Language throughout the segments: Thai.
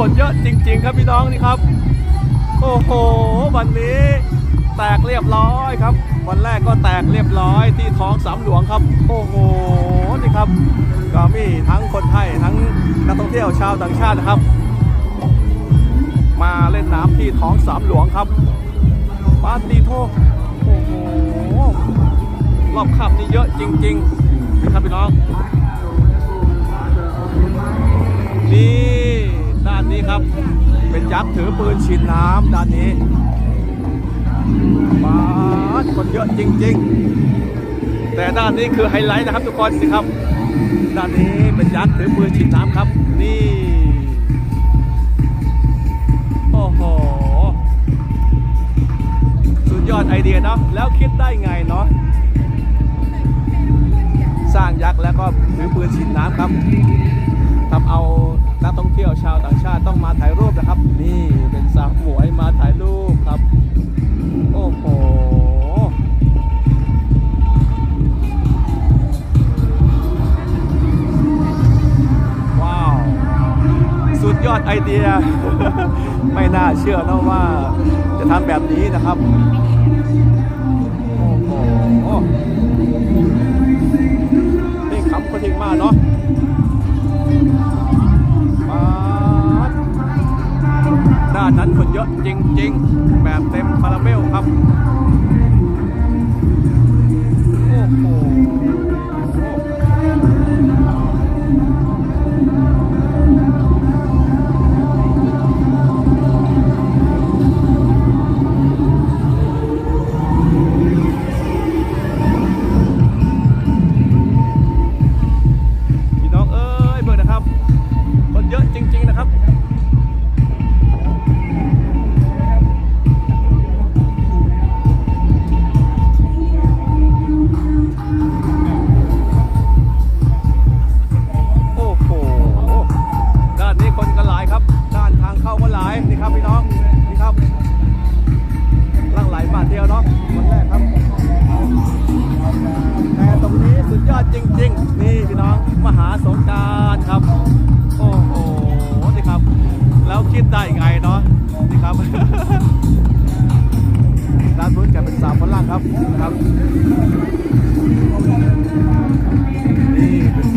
คนเยอะจริง ๆ ครับพี่น้องนี่ครับ โอ้โห วันนี้แตกเรียบร้อยครับ วันแรกก็แตกเรียบร้อยที่ท้องสามหลวงครับ โอ้โหนี่ครับก็มีทั้งคนไทยทั้งนักท่องเที่ยวชาวต่างชาตินะครับ มาเล่นน้ำที่ท้องสามหลวงครับปาตีโทโอ้โหรอบขับนี่เยอะจริง ๆ ครับพี่น้องนี่ นี้ครับ เป็นยักษ์ถือปืนฉีดน้ำด้านนี้มาดคนเยอะจริง ๆ แต่ด้านนี้คือไฮไลท์นะครับทุกคนสิครับ ด้านนี้เป็นยักษ์ถือปืนฉีดน้ำครับ นี่โอ้โหสุดยอดไอเดียเนาะแล้วคิดได้ไงเนาะสร้างยักษ์แล้วก็ถือปืนฉีดน้ำครับทำเอา นักท่องเที่ยวชาวต่างชาติต้องมาถ่ายรูปนะครับ นี่เป็นสาวหวยมาถ่ายรูปครับ โอ้โหว้าว สุดยอดไอเดีย ไม่น่าเชื่อนะว่าจะทำแบบนี้นะครับ โอ้โหเพลงขำก็ทิ้งมากเนาะ ด้านนั้นคนเยอะจริง ๆ แบบเต็มคาราเบลครับ โอ้โห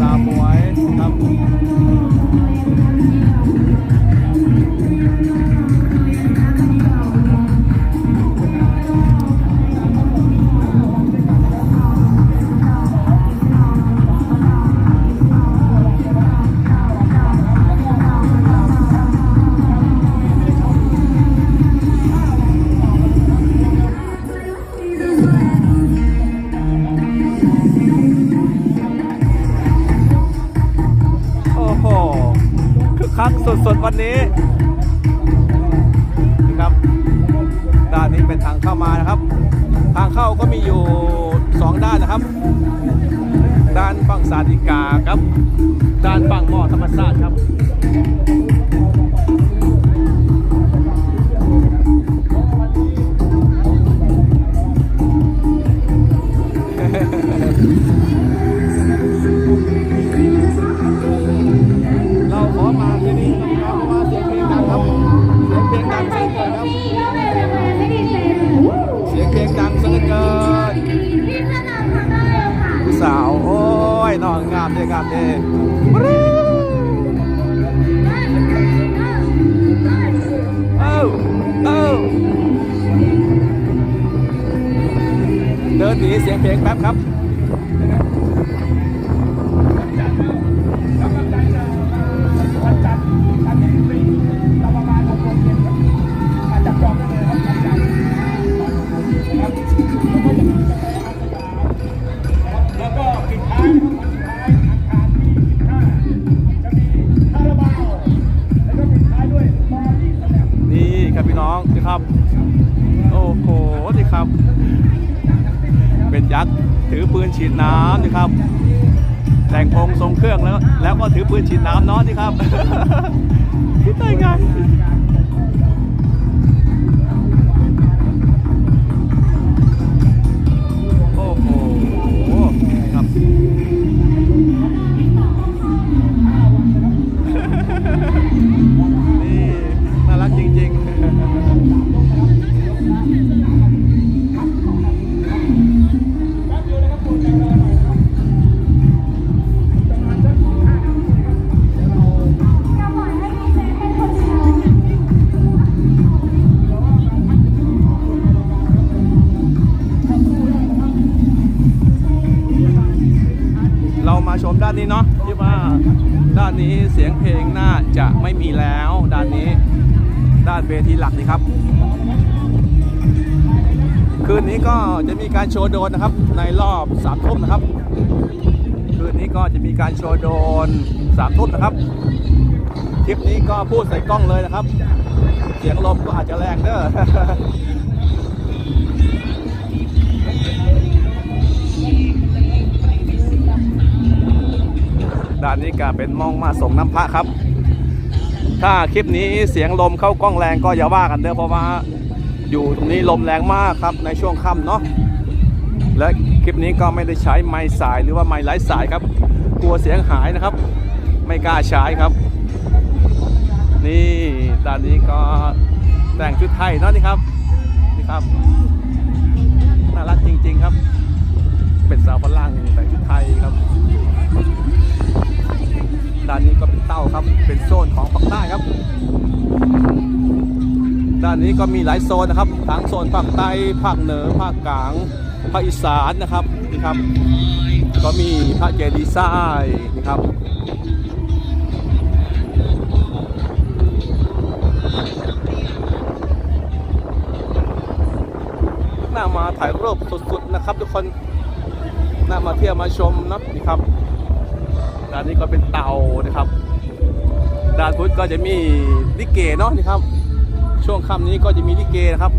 นี่เวันนี้นี่ครับด้านนี้เป็นทางเข้ามานะครับ ทางเข้าก็มีอยู่สองด้านนะครับ ด้านฝั่งสาธิกาครับ ด้านฝั่งมอธรรมศาสตร์ครับ งงามเด้งามเด้เอ้าเอ้าเดินหนีเสียงเพลงแป๊บครับ ครับ เป็นยักษ์ถือปืนฉีดน้ำนะครับ แต่งองค์ทรงเครื่องแล้ว แล้วก็ถือปืนฉีดน้ำเนาะนี่ครับคิดได้ไงานนี้เนาะที่ว่าด้านนี้เสียงเพลงน่าจะไม่มีแล้วด้านนี้ด้านเวทีหลักนี่ครับ คืนนี้ก็จะมีการโชว์โดนนะครับ ในรอบสามทุ่มนะครับ คืนนี้ก็จะมีการโชว์โดนสามทุ่มนะครับคลิปนี้ก็พูดใส่กล้องเลยนะครับ เสียงลมก็อาจจะแรงเด้อ ด้านนี้ก็เป็นมองมาส่งน้ำพระครับ ถ้าคลิปนี้เสียงลมเข้ากล้องแรงก็อย่าว่ากันเด้อเพราะว่าอยู่ตรงนี้ลมแรงมากครับในช่วงค่ำเนาะและคลิปนี้ก็ไม่ได้ใช้ไม้สายหรือว่าไม้ไร้สายครับ กลัวเสียงหายนะครับ ไม่กล้าใช้ครับ นี่ด้านนี้ก็แต่งชุดไทยเนาะนี่ครับนี่ครับน่ารักจริง ๆครับ เป็นสาวฝรั่งแต่งชุดไทยครับ ด้านนี้ก็เป็นเต้าครับ เป็นโซนของภาคใต้ครับ ด้านนี้ก็มีหลายโซนนะครับ ทั้งโซนภาคใต้ ภาคเหนือ ภาคกลาง ภาคอีสานนะครับนี่ครับ ก็มีพระเจดีย์ทรายนี่ครับน่ามาถ่ายรูปสุดๆนะครับ ทุกคนน่ามาเที่ยวมาชมนะนี่ครับ ด้านนี้ก็เป็นเตานะครับ ด้านพุทธก็จะมีลิเกเนาะนี่ครับ ช่วงค่ำนี้ก็จะมีลิเกนะครับ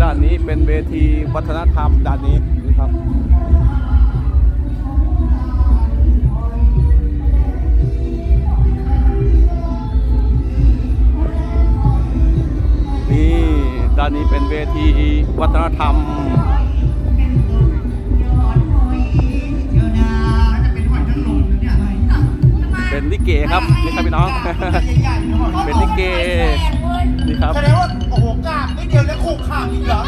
ด้านนี้เป็นเวทีวัฒนธรรมด้านนี้นะครับนี่ด้านนี้เป็นเวทีวัฒนธรรม เป็นลิเกครับนี่ครับพี่น้อง เป็นลิเกนี่ครับแสดงว่าโอ้โหกล้ามไม่เดียวแล้วโคงข้างอีกเหรอ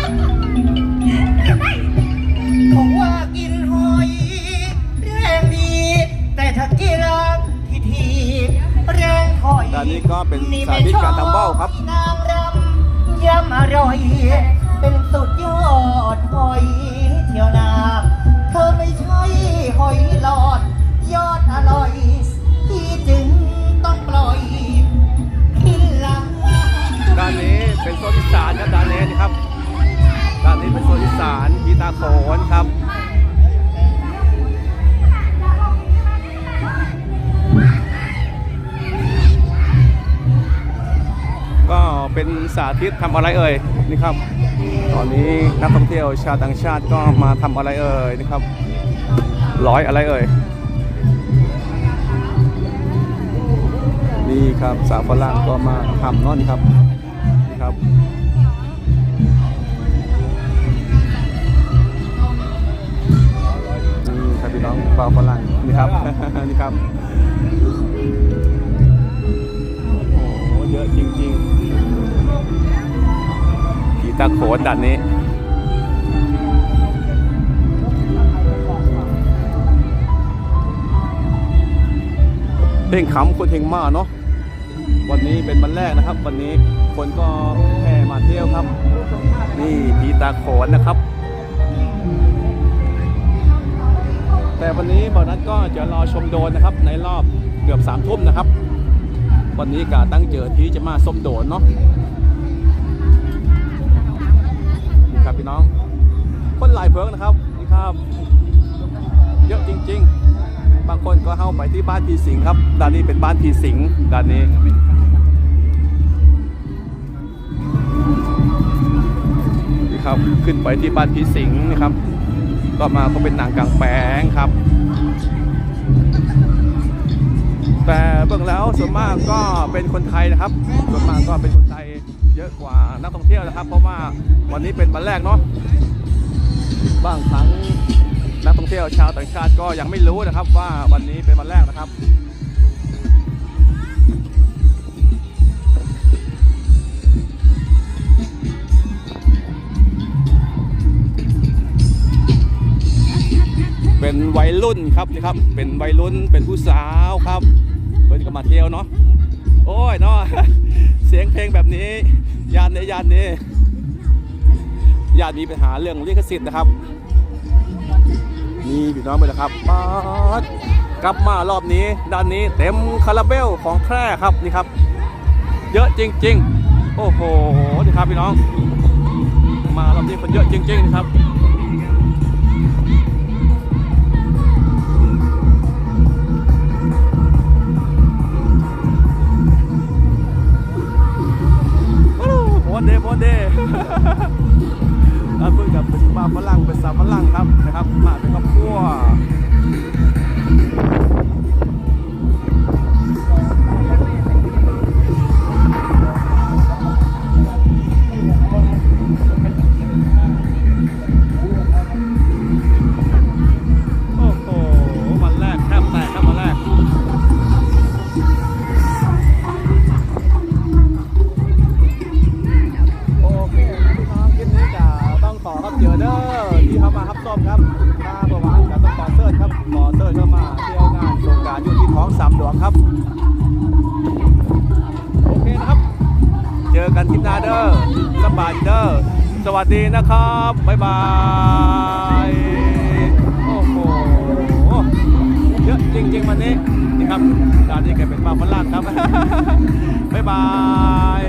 สาธิตทำอะไรเอ่ยนี่ครับ ตอนนี้นักท่องเที่ยวชาวต่างชาติก็มาทำอะไรเอ่ยนี่ครับร้อยอะไรเอ่ยนี่ครับสาวฝรั่งก็มาทำนอะนี่ครับนี่ครับนี่ครับพี่น้องสาวฝรั่งนี่ครับนี่ครับโอ้เยอะจริงๆ ตาร์โขนดันนี้ เพลงขำคนเพลงมาเนาะวันนี้เป็นวันแรกนะครับ วันนี้คนก็แห่มาเที่ยวครับ นี่ผีตาโขนนะครับ แต่วันนี้บอนัทก็จะรอชมโดนนะครับ ในรอบเกือบสามทุ่มนะครับ วันนี้กาตั้งเจอที่จะมาส้มโดนเนาะ พี่น้อง คนหลายเพิงนะครับนี่ครับเยอะจริง ๆ บางคนก็เข้าไปที่บ้านพีสิงครับด้านนี้เป็นบ้านพีสิงด้านนี้นี่ครับขึ้นไปที่บ้านพีสิงนะครับก็มาก็เป็นหนังกลางแปลงครับ แต่เบื้องแล้วส่วนมากก็เป็นคนไทยนะครับ ส่วนมากก็เป็นคน นักท่องเที่ยวนะครับ เพราะว่าวันนี้เป็นวันแรกเนาะบางครั้งนักท่องเที่ยวชาวต่างชาติก็ยังไม่รู้นะครับว่าวันนี้เป็นวันแรกนะครับเป็นวัยรุ่นครับนี่ครับ เป็นวัยรุ่นเป็นผู้สาวครับเพิ่อนก็มาเที่ยวเนาะโอ้ยเนาะ เสียงเพลงแบบนี้ยานนี้ยานนี้ญาติมีปัญหาเรื่องลิขสิทธิ์นะครับมีพี่น้องไปแล้วครับป๊าดกลับมารอบนี้ด้านนี้เต็มคาราเบลของแพร่ครับนี่ครับ เยอะจริง ๆ โอ้โหนี่ครับพี่น้อง มารอบนี้คนเยอะจริง ๆ นะครับ 2ครับ โอเคนะครับ เจอกันคลิปหน้าเด้อสบายเด้อสวัสดีนะครับ บ๊ายบายโอ้โหเยอะจริง ๆ วันนี้นี่ครับร้านนี้แกเป็นปลาฝรั่งครับ บ๊ายบาย